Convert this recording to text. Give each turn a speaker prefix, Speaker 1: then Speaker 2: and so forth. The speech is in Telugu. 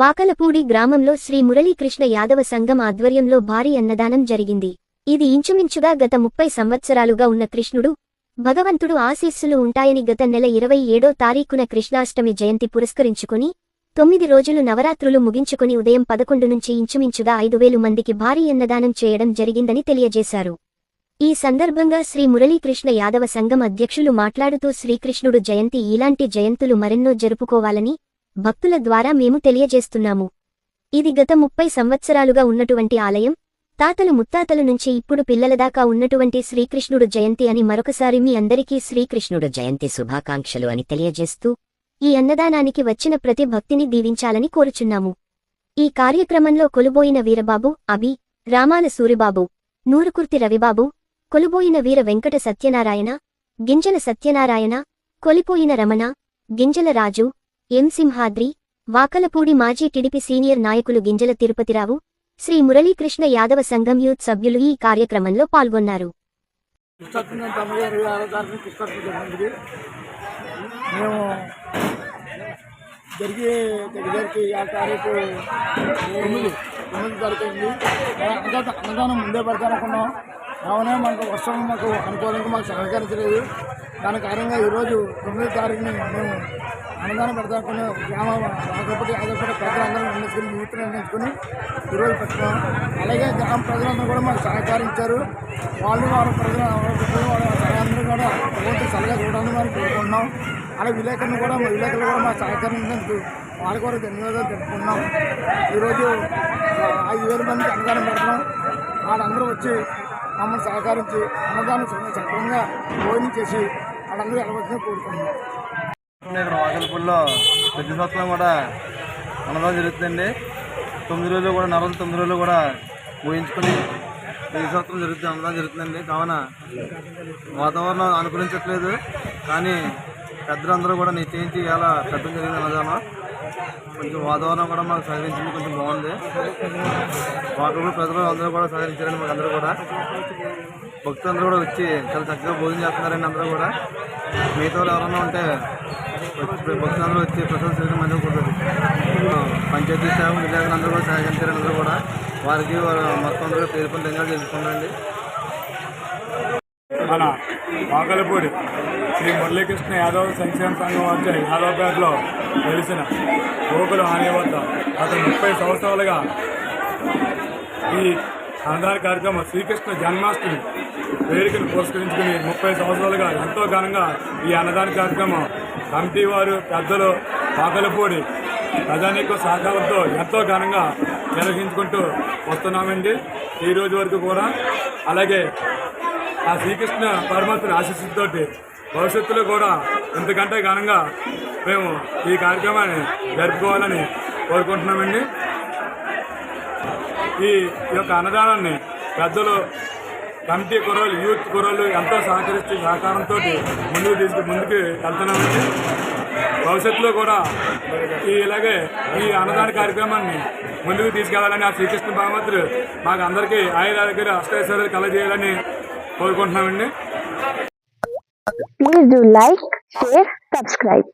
Speaker 1: వాకలపూడి గ్రామంలో శ్రీ మురళీకృష్ణ యాదవ సంఘం ఆధ్వర్యంలో భారీ అన్నదానం జరిగింది. ఇది ఇంచుమించుగా గత ముప్పై సంవత్సరాలుగా ఉన్న కృష్ణుడు భగవంతుడు ఆశీస్సులు ఉంటాయని గత నెల ఇరవై ఏడో తారీఖున కృష్ణాష్టమి జయంతి పురస్కరించుకుని తొమ్మిది రోజులు నవరాత్రులు ముగించుకుని ఉదయం పదకొండు నుంచి ఇంచుమించుగా ఐదు వేలు మందికి భారీ అన్నదానం చేయడం జరిగిందని తెలియజేశారు. ఈ సందర్భంగా శ్రీ మురళీకృష్ణ యాదవ సంఘం అధ్యక్షులు మాట్లాడుతూ శ్రీకృష్ణుడు జయంతి ఇలాంటి జయంతులు మరెన్నో జరుపుకోవాలని భక్తుల ద్వారా మేము తెలియజేస్తున్నాము. ఇది గత ముప్పై సంవత్సరాలుగా ఉన్నటువంటి ఆలయం. తాతలు ముత్తాతల నుంచి ఇప్పుడు పిల్లల దాకా ఉన్నటువంటి శ్రీకృష్ణుడు జయంతి అని మరొకసారి మీ అందరికీ శ్రీకృష్ణుడు జయంతి శుభాకాంక్షలు అని తెలియజేస్తూ ఈ అన్నదానానికి వచ్చిన ప్రతి భక్తిని దీవించాలని కోరుచున్నాము. ఈ కార్యక్రమంలో కొలుబోయిన వీరబాబు అభి రామాల సూరిబాబు నూరుకుర్తి రవిబాబు కొలుబోయిన వీర వెంకట సత్యనారాయణ గింజల సత్యనారాయణ కొలిపోయిన రమణ గింజల రాజు ఎం సింహాద్రి వాకలపూడి మాజీ టిడిపి సీనియర్ నాయకులు గింజల తిరుపతిరావు శ్రీ మురళీకృష్ణ యాదవ సంఘం యూత్ సభ్యులు ఈ కార్యక్రమంలో పాల్గొన్నారు.
Speaker 2: మేము జరిగి దగ్గరికి ఆ తారీఖు తొమ్మిది తొమ్మిది తారీఖు అయింది అన్నదానం ముందే పెడతానుకున్నాం కావున మనకు వర్షం మాకు అనుకోవడానికి మాకు సహకరించలేదు. దాని కారణంగా ఈరోజు తొమ్మిది తారీఖుని మేము అన్నదానం పెడతానుకుని గ్రామ రాకపోతే ఆధారపడి ప్రజలందరూ నిర్ణయించుకుని యూత్ నిర్ణయించుకుని ఈరోజు పెట్టుకున్నాం. అలాగే గ్రామ ప్రజలందరూ కూడా మాకు సహకరించారు. వాళ్ళు వాళ్ళ ప్రజలు వాళ్ళ సహాయందరూ కూడా ప్రభుత్వం సలహా చూడడానికి మనం కోరుకుంటున్నాం. అలాగే విలేకరులు కూడా మా విలేకరులు కూడా మాకు సహకరించినందుకు వాళ్ళ కూడా ధన్యవాదాలు తెలుపుకున్నాం ఈరోజు ఐదు వేల మందికి అన్నదానం పెడుతున్నాం. వాళ్ళందరూ వచ్చి మమ్మల్ని సహకరించి అన్నదానం సక్రమంగా భోజనం చేసి వాళ్ళందరూ వెళ్ళవచ్చిన కోరుకుంటున్నాం
Speaker 3: ఇక్కడ వాకలపూడిలో ప్రతి సంవత్సరం కూడా అన్నదానం జరుగుతుందండి. తొమ్మిది రోజులు కూడా నెల రోజులు తొమ్మిది రోజులు కూడా ఊహించుకొని ప్రతి సంవత్సరం జరుగుతుంది అన్నదానం జరుగుతుందండి. కావున వాతావరణం అనుకూలించట్లేదు. కానీ పెద్దలందరూ కూడా నిశ్చయించి ఇలా పెట్టడం జరిగింది అన్నదానం. కొంచెం వాతావరణం కూడా మాకు సహకరించింది కొంచెం బాగుంది. వాకలపూడి ప్రజలు అందరూ కూడా సహకరించారండి మాకు అందరూ కూడా. భక్తులందరూ కూడా వచ్చి చాలా చక్కగా భోజనం చేస్తున్నారండి అందరూ కూడా. మిగతా వాళ్ళు ఎవరన్నా ఉంటే భక్తులందరూ వచ్చి ప్రసాదం చేయడం మంచిగా కుదరదు పంచాయతీ సేవ విలేకరులు అందరూ కూడా సహకరించారు అందరూ కూడా. వారికి వారు మొత్తం అందరూ పేరు పొందంగా తెలుసుకున్నారండి
Speaker 4: మన వాకలపూడి శ్రీ మురళీకృష్ణ యాదవ్ సంక్షేమ సంఘం వచ్చే యాదవ్పేటలో వెలిసిన గోకుల హాని వద్ద గత ముప్పై సంవత్సరాలుగా ఈ అన్నదాన కార్యక్రమం శ్రీకృష్ణ జన్మాష్టమి వేడుకను పురస్కరించుకుని ముప్పై సంవత్సరాలుగా ఎంతో ఘనంగా ఈ అన్నదాన కార్యక్రమం కమిటీ వారు పెద్దలు వాకలపూడి ప్రజానీక సహకారంతో ఎంతో ఘనంగా నిర్వహించుకుంటూ వస్తున్నామండి. ఈ రోజు వరకు కూడా అలాగే ఆ శ్రీకృష్ణ పరమాత్మని ఆశీస్సుతోటి భవిష్యత్తులో కూడా ఇంతకంటే ఘనంగా మేము ఈ కార్యక్రమాన్ని జరుపుకోవాలని కోరుకుంటున్నామండి. ఈ యొక్క అన్నదానాన్ని పెద్దలు కమిటీ కుర్రలు యూత్ కుర్రలు ఎంతో సహకరిస్తూ సహకారంతో ముందుకు తీసుకు ముందుకు వెళ్తున్నామండి. భవిష్యత్తులో కూడా ఈ ఇలాగే ఈ అన్నదాన కార్యక్రమాన్ని ముందుకు తీసుకెళ్ళాలని ఆ శ్రీకృష్ణ భగవంతుడు మాకు అందరికీ ఆయుధ దగ్గర అష్టైశ్వర్యాలు కలజేయాలని కోరుకుంటున్నామండి
Speaker 5: Please do like, share, subscribe.